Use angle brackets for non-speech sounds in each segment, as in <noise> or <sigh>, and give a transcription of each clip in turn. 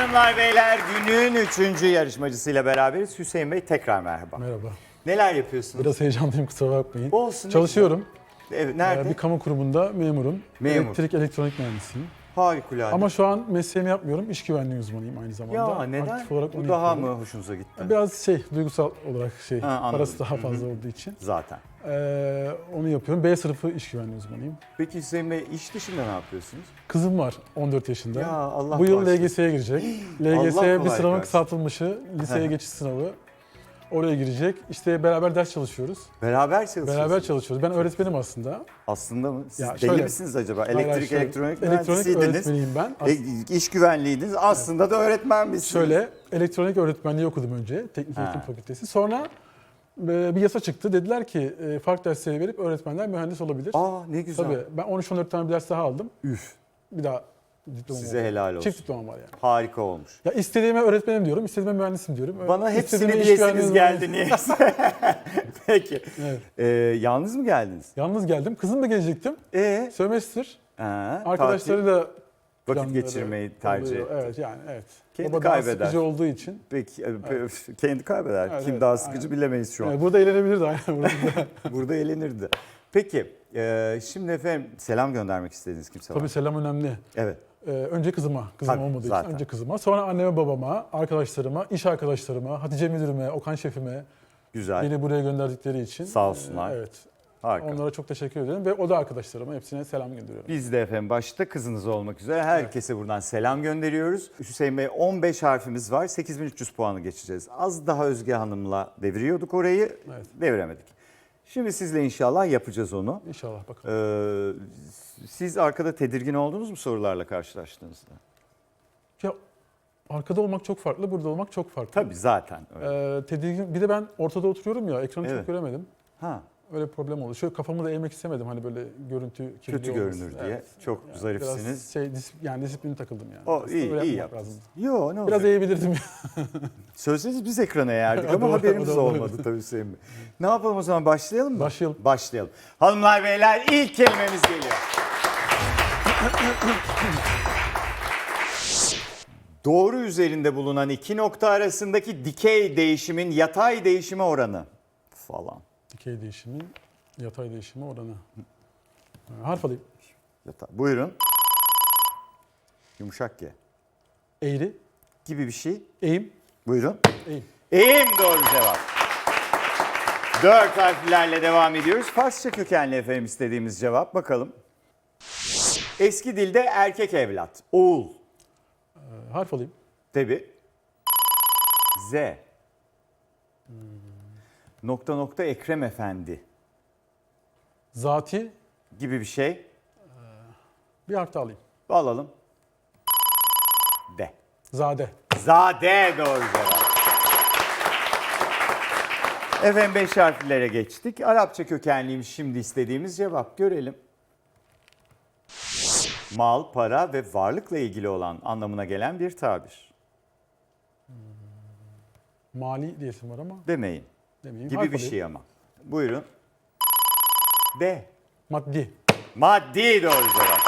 Hanımlar beyler günün üçüncü yarışmacısıyla beraberiz. Hüseyin Bey tekrar merhaba. Merhaba. Neler yapıyorsunuz? Biraz heyecanlıyım kusura bakmayın. Olsun, Çalışıyorum. Evet, Ee, nerede? Bir kamu kurumunda memurum. Memur. Elektrik elektronik mühendisiyim. Harikulade. Ama şu an mesleğimi yapmıyorum. İş güvenliği uzmanıyım aynı zamanda. ya neden? Aktif olarak Bu onu daha yapıyorum. mı hoşunuza gitti? Biraz şey duygusal olarak şey Ha, anladım. parası daha fazla olduğu için. Zaten. Ee, onu yapıyorum. B sınıfı iş güvenliği uzmanıyım. Peki Hüseyin Bey iş dışında ne yapıyorsunuz? Kızım var 14 yaşında. Ya Allah Bu yıl bağışlasın. LGS'ye girecek. Allah LGS bir kolaylık sınavın versin. kısaltılmışı, liseye geçiş sınavı. Oraya girecek. İşte beraber ders çalışıyoruz. Beraber çalışıyorsunuz. Beraber çalışıyoruz. Ben öğretmenim aslında. Aslında mı? Siz Ya deli şöyle- misiniz acaba? Hayır, Elektrik, şöyle, elektronik elektronik mühendisiydiniz. öğretmeniyim ben. As- E, iş güvenliğiniz. Aslında da öğretmen misiniz? Şöyle elektronik öğretmenliği okudum önce teknik Ha. eğitim fakültesi. Sonra e, bir yasa çıktı. Dediler ki e, farklı dersleri verip öğretmenler mühendis olabilir. Aa ne güzel. Tabii ben 13-14 tane bir ders daha aldım. Üf. Bir daha diplomam Size var. helal olsun. Çift diplomam var yani. Harika olmuş. Ya istediğime öğretmenim diyorum, istediğime mühendisim diyorum. Bana hepsini İstediğime iş diyesiniz güvenliği geldi niyeyse. <laughs> <laughs> Peki. Evet. Ee, yalnız mı geldiniz? Yalnız geldim. Kızımla gelecektim. Ee, Sömestr. ha, Arkadaşlarıyla tatil, vakit planları geçirmeyi tercih oluyor. etti. Evet yani evet. Kendi Baba daha kaybeder. sıkıcı olduğu için. Peki, e, pe- <laughs> kendi kaybeder. Evet, Kim evet, daha sıkıcı aynen. bilemeyiz şu an. Evet, burada eğlenebilirdi aynen. Burada. Burada eğlenirdi. Peki, e, şimdi efendim selam göndermek istediğiniz kimse var Tabii mı? selam önemli. Evet. Ee, önce kızıma, kızım Tabii, olmadığı zaten. için önce kızıma. Sonra anneme, babama, arkadaşlarıma, iş arkadaşlarıma, Hatice müdürüme, Okan şefime Güzel. beni buraya gönderdikleri için. Sağ olsunlar. Ee, evet. Harika. Onlara çok teşekkür ederim ve o da arkadaşlarıma hepsine selam gönderiyorum. Biz de efendim başta kızınız olmak üzere herkese buradan selam gönderiyoruz. Hüseyin Bey 15 harfimiz var. 8300 puanı geçeceğiz. Az daha Özge Hanım'la deviriyorduk orayı. Evet. Deviremedik. Şimdi sizle inşallah yapacağız onu. İnşallah bakalım. Ee, siz arkada tedirgin oldunuz mu sorularla karşılaştığınızda? Ya arkada olmak çok farklı, burada olmak çok farklı. Tabii zaten öyle. Ee, tedirgin. Bir de ben ortada oturuyorum ya, ekranı Evet. çok göremedim. Ha, Öyle bir problem oldu. Şöyle kafamı da eğmek istemedim hani böyle görüntü kirli kötü olmasın. görünür diye. Evet. Çok Yani zarifsiniz. Biraz şey, dis- yani disiplini takıldım yani. O Aslında iyi, iyi yaptınız. lazımdı. Yo ne Biraz olacak? eğebilirdim ya. <laughs> Söyleseniz biz ekrana eğerdik <laughs> O ama doğru, haberimiz olmadı tabii Hüseyin Bey. Ne yapalım o zaman başlayalım mı? Başlayalım. Başlayalım. Hanımlar beyler ilk kelimemiz geliyor. <clears throat> Doğru üzerinde bulunan iki nokta arasındaki dikey değişimin yatay değişime oranı falan. Dikey değişimi, yatay değişimi oranı. Ha, Harf alayım. Yatay. Buyurun. Yumuşak G Eğri, gibi bir şey. eğim, Buyurun. eğim. Eğim doğru cevap. Dört harflerle devam ediyoruz. Farsça kökenli efendim istediğimiz cevap. Bakalım. Eski dilde erkek evlat. Oğul. Ee, harf alayım. Tabi. Z. Nokta nokta Ekrem Efendi Zati, gibi bir şey. bir harf daha alayım. Alalım. De. Zade. Zade doğru cevap. Efendim beş harflere geçtik. Arapça kökenliymiş şimdi istediğimiz cevap. Görelim. Mal, para ve varlıkla ilgili olan anlamına gelen bir tabir. Mali diyesim var ama Demeyin. Demeyeyim. Gibi Harf bir şey ama. Buyurun. De. Maddi. Maddi doğru cevap.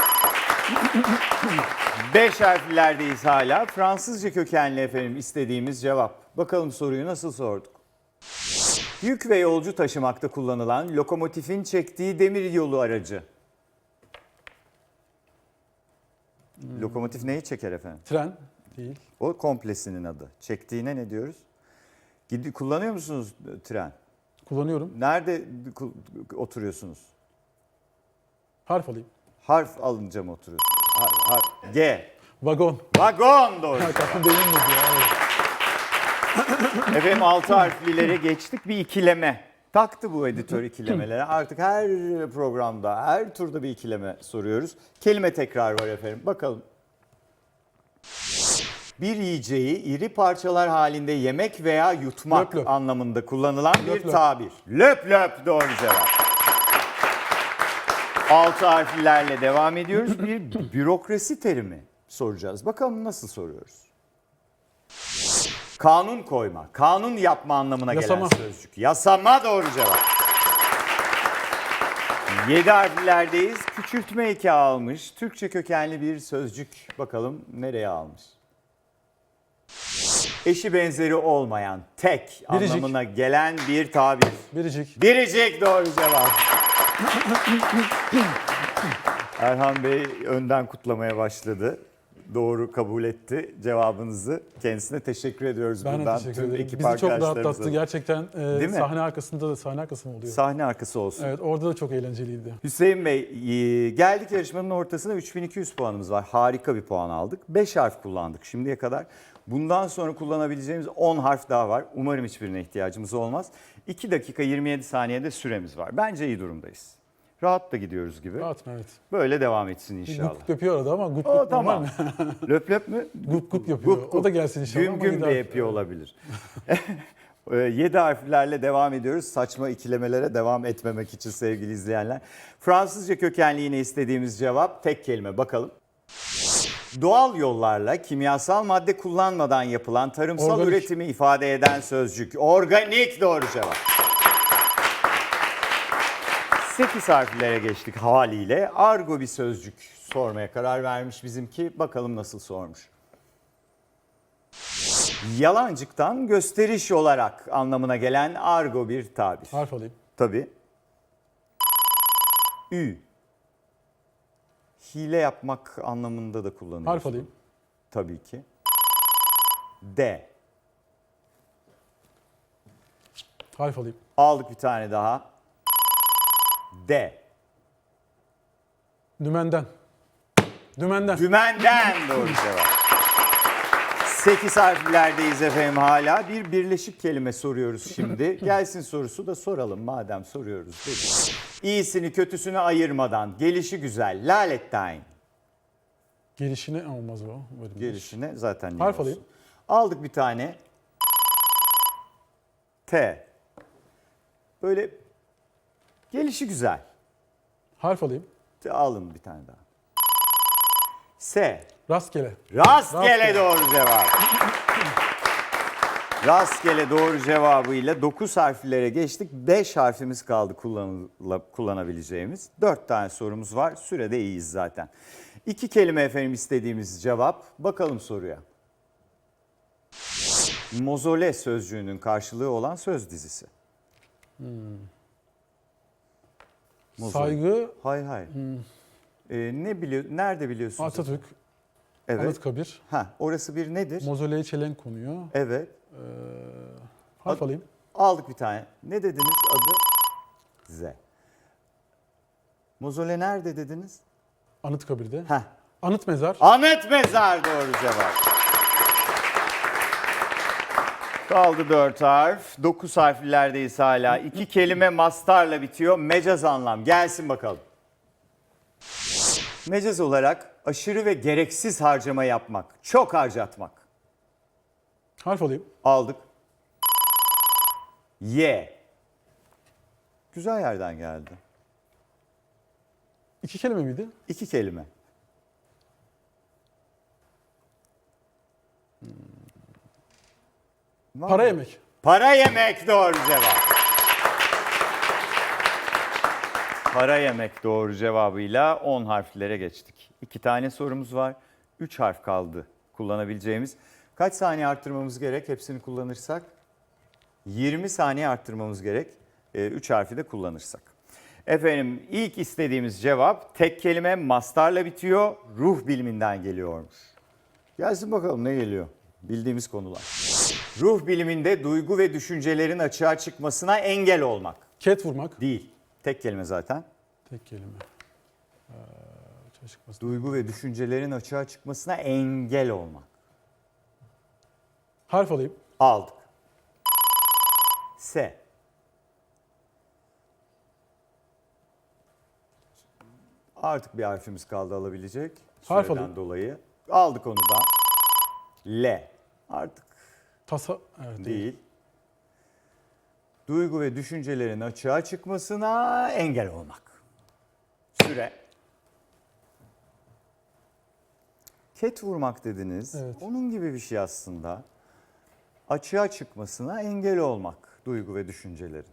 Beş harflerdeyiz hala. Fransızca kökenli efendim istediğimiz cevap. Bakalım soruyu nasıl sorduk? Yük ve yolcu taşımakta kullanılan lokomotifin çektiği demir yolu aracı. Lokomotif neyi çeker efendim? Tren değil. O komplesinin adı. Çektiğine ne diyoruz? Gidi kullanıyor musunuz tren? Kullanıyorum. Nerede oturuyorsunuz? Harf alayım. Harf alınca mı oturuyorsunuz? Har, har- G. Vagon. Vagon doğru. Benim miydi ya? <laughs> Efendim altı harflilere geçtik bir ikileme. Taktı bu editör ikilemelere. Artık her programda, her turda bir ikileme soruyoruz. Kelime tekrar var efendim. Bakalım. Bir yiyeceği iri parçalar halinde yemek veya yutmak Löp löp. anlamında kullanılan bir Löp löp. tabir. Löp löp doğru cevap. Altı harflerle devam ediyoruz. Bir <clears throat> bürokrasi terimi soracağız. Bakalım nasıl soruyoruz? Kanun koyma, kanun yapma anlamına Yasama. gelen sözcük. Yasama doğru cevap. Yedi harflerdeyiz. Küçültme eki almış. Türkçe kökenli bir sözcük. Bakalım nereye almış? Eşi benzeri olmayan, tek Biricik. anlamına gelen bir tabir. Biricik. Biricik doğru cevap. Erhan Bey önden kutlamaya başladı. Doğru kabul etti cevabınızı. Kendisine teşekkür ediyoruz Ben de buradan. teşekkür tüm ederim. ekip Bizi çok arkadaşlarımıza. rahatlattı. Gerçekten e, Değil mi? sahne arkasında da sahne arkası mı oluyor? Sahne arkası olsun. Evet orada da çok eğlenceliydi. Hüseyin Bey e, geldik yarışmanın ortasına 3200 puanımız var. Harika bir puan aldık. 5 harf kullandık şimdiye kadar. Bundan sonra kullanabileceğimiz 10 harf daha var. Umarım hiçbirine ihtiyacımız olmaz. 2 dakika 27 saniyede süremiz var. Bence iyi durumdayız. Rahat da gidiyoruz gibi. Rahat mı? Evet. Böyle devam etsin inşallah. Gup gup yapıyor arada ama gup gup tamam. <laughs> löp löp mü? Gup gup yapıyor. Gup gup. O da gelsin inşallah Güm güm de yapıyor olabilir. <laughs> 7 harflerle devam ediyoruz. Saçma ikilemelere devam etmemek için sevgili izleyenler. Fransızca kökenli yine istediğimiz cevap tek kelime bakalım. Doğal yollarla kimyasal madde kullanmadan yapılan tarımsal Organik. üretimi ifade eden sözcük. Organik doğru cevap. 8 harflere geçtik haliyle. Argo bir sözcük sormaya karar vermiş bizimki. Bakalım nasıl sormuş. Yalancıktan gösteriş olarak anlamına gelen argo bir tabir. Harf alayım. Tabii. Ü. Hile yapmak anlamında da kullanılıyor. Harf alayım. Tabii ki. D. Harf alayım. Aldık bir tane daha. D. Dümenden. Dümenden. Dümenden doğru cevap. 8 harflerdeyiz efendim hala. Bir birleşik kelime soruyoruz şimdi. <laughs> Gelsin sorusu da soralım madem soruyoruz dedik. İyisini kötüsünü ayırmadan gelişi güzel. Lalettayn. Gelişine olmaz o. Böyle bir- Gelişine zaten Harf olsun? alayım. Aldık bir tane. T. Böyle gelişi güzel. Harf alayım. T, Alın bir tane daha. S. Rastgele. Rastgele, Rastgele. doğru cevap. Rastgele doğru cevabıyla 9 harflere geçtik. 5 harfimiz kaldı kullanabileceğimiz. 4 tane sorumuz var. Sürede iyiyiz zaten. İki kelime efendim istediğimiz cevap. Bakalım soruya. Mozole sözcüğünün karşılığı olan söz dizisi. Mozole. Saygı, Hayır hayır. Ee, ne biliyor? Nerede biliyorsunuz? Atatürk, Evet. Anıtkabir, Ha, orası bir nedir? mozoleye çelenk konuyor. Evet. Harf Ad- alayım. Aldık bir tane. Ne dediniz adı? Z. Mozole nerede dediniz? Anıtkabir'de. Heh. Anıt mezar. Ahmet Mezar doğru cevap. Kaldı dört harf. Dokuz harflerdeyiz hala. İki kelime mastarla bitiyor. Mecaz anlam. Gelsin bakalım. Mecaz olarak aşırı ve gereksiz harcama yapmak. Çok harcatmak. Harf alayım. Aldık. Y. Güzel yerden geldi. İki kelime miydi? İki kelime. Var Para yemek. Para yemek doğru cevap. Para yemek doğru cevabıyla 10 harflere geçtik. İki tane sorumuz var. 3 harf kaldı kullanabileceğimiz. Kaç saniye arttırmamız gerek hepsini kullanırsak? 20 saniye arttırmamız gerek 3 harfi de kullanırsak. Efendim ilk istediğimiz cevap tek kelime mastarla bitiyor. Ruh biliminden geliyormuş. Gelsin bakalım ne geliyor? Bildiğimiz konular. Ruh biliminde duygu ve düşüncelerin açığa çıkmasına engel olmak. Ket vurmak. Değil. Tek kelime zaten. Tek kelime. Ee, açığa. Duygu ve düşüncelerin açığa çıkmasına engel olmak. Harf alayım. Aldık. S. Artık bir harfimiz kaldı alabilecek. Harf Süreden alayım. dolayı. Aldık onu da. L. Artık Tasa. Evet, değil. değil. Duygu ve düşüncelerin açığa çıkmasına engel olmak. Süre. Ket vurmak dediniz. Evet. Onun gibi bir şey aslında. Açığa çıkmasına engel olmak duygu ve düşüncelerin.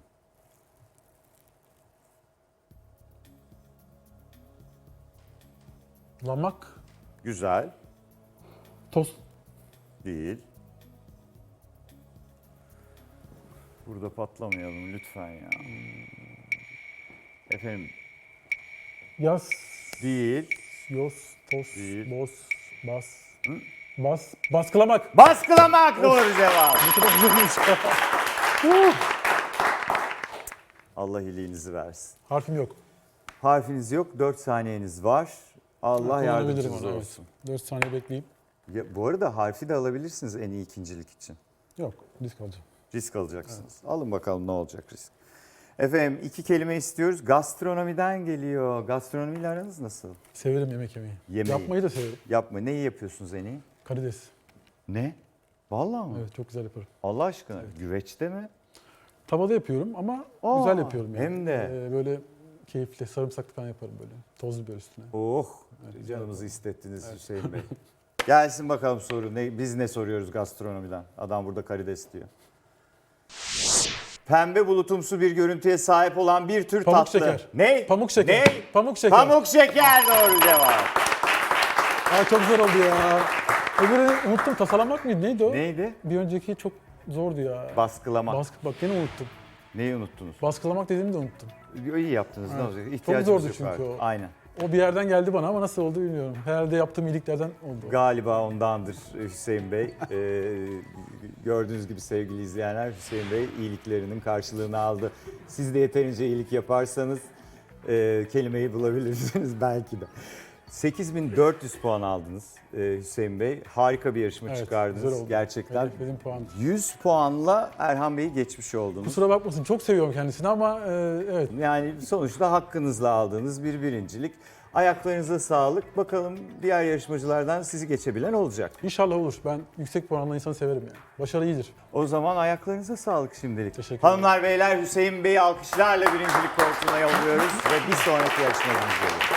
Lamak. Güzel Toz. değil. Burada patlamayalım lütfen ya. Efendim Yaz, değil. yos, tos, Değil. boz, bas, bas, baskılamak. Baskılamak doğru cevap. <laughs> Allah iyiliğinizi versin. Harfim yok. Harfiniz yok, 4 saniyeniz var. Allah Kullanabilirim yardımcınız onu, evet. olsun. 4 saniye bekleyeyim. Ya, bu arada harfi de alabilirsiniz en iyi ikincilik için. Yok, risk alacağım. Risk alacaksınız. Alın bakalım ne olacak risk. Efendim iki kelime istiyoruz. Gastronomiden geliyor. Gastronomiyle aranız nasıl? Severim yemek yemeyi. Yemeği. Yapmayı da severim. Yapma. Neyi yapıyorsunuz en iyi? Karides. Ne? Vallahi mı? Evet, çok güzel yaparım. Allah aşkına. Güveçte mi? Tavada yapıyorum ama Aa, güzel yapıyorum yani. hem de. Ee, böyle keyifli, sarımsaklı falan yaparım böyle. Tozlu biber üstüne. Oh. Canımızı istettiniz Hüseyin Bey. Gelsin bakalım soru. Ne, biz ne soruyoruz gastronomiden? Adam burada karides diyor. Pembe bulutumsu bir görüntüye sahip olan bir tür Pamuk tatlı. şeker. Ne? Pamuk şeker. Ne? Pamuk şeker. Pamuk şeker doğru cevap. Aa, çok zor oldu ya. Öbürünü unuttum. Tasarlamak mıydı? Neydi o? Neydi? Bir önceki çok zordu ya. Baskılamak. Baskı, bak yine unuttum. Neyi unuttunuz? Baskılamak dediğimi de unuttum. İyi yaptınız. Ne olacak? Çok İhtiyacımız zordu yok çünkü artık. o. Aynen. O bir yerden geldi bana ama nasıl oldu bilmiyorum. Herhalde yaptığım iyiliklerden oldu. Galiba ondandır Hüseyin Bey. <laughs> Ee, gördüğünüz gibi sevgili izleyenler Hüseyin Bey iyiliklerinin karşılığını aldı. Siz de yeterince iyilik yaparsanız e, kelimeyi bulabilirsiniz <laughs> belki de. 8400 puan aldınız e, Hüseyin Bey. Harika bir yarışma Evet, çıkardınız güzel oldu. gerçekten. Puan. 100 puanla Erhan Bey'i geçmiş oldunuz. Kusura bakmasın çok seviyorum kendisini ama e, evet. Yani sonuçta hakkınızla aldığınız bir birincilik. Ayaklarınıza sağlık. Bakalım diğer yarışmacılardan sizi geçebilen olacak. İnşallah olur. Ben yüksek puanlı insanı severim yani. Başarı iyidir. O zaman ayaklarınıza sağlık şimdilik. Teşekkür Hanımlar beyler Hüseyin Bey'i alkışlarla birincilik koltuğuna yolluyoruz ve bir sonraki yarışmacımız geliyor.